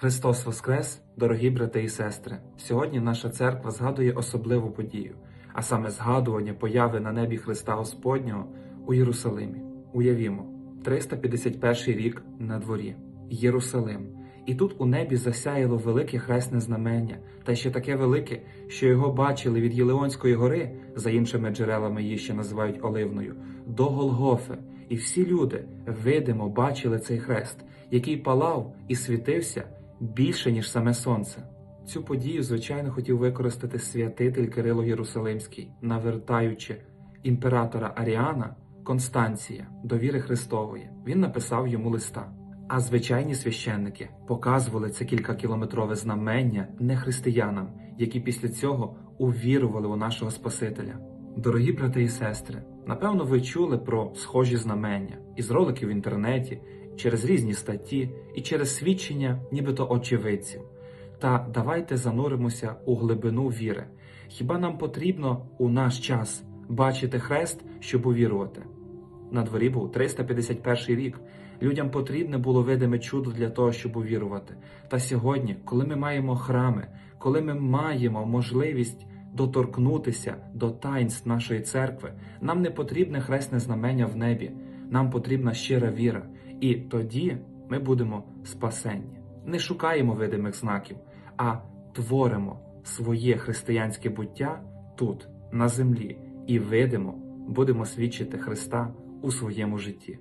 Христос Воскрес, дорогі брати і сестри! Сьогодні наша церква згадує особливу подію, а саме згадування появи на небі Христа Господнього у Єрусалимі. Уявімо, 351 рік на дворі, Єрусалим. І тут у небі засяяло велике хресне знамення, та ще таке велике, що його бачили від Єлеонської гори, за іншими джерелами її ще називають Оливною, до Голгофи. І всі люди видимо бачили цей хрест, який палав і світився більше, ніж саме сонце. Цю подію, звичайно, хотів використати святитель Кирило Єрусалимський, навертаючи імператора Аріана Констанція до віри Христової. Він написав йому листа. А звичайні священники показували це кількакілометрове знамення не християнам, які після цього увірували у нашого Спасителя. Дорогі брати і сестри, напевно, ви чули про схожі знамення із роликів в інтернеті, через різні статті і через свідчення, нібито очевидців. Та давайте зануримося у глибину віри. Хіба нам потрібно у наш час бачити хрест, щоб увірувати? На дворі був 351 рік. Людям потрібне було видиме чудо для того, щоб увірувати. Та сьогодні, коли ми маємо храми, коли ми маємо можливість доторкнутися до таїнств нашої церкви, нам не потрібне хресне знамення в небі, нам потрібна щира віра. І тоді ми будемо спасенні. Не шукаємо видимих знаків, а творимо своє християнське буття тут, на землі, і видимо будемо свідчити Христа у своєму житті.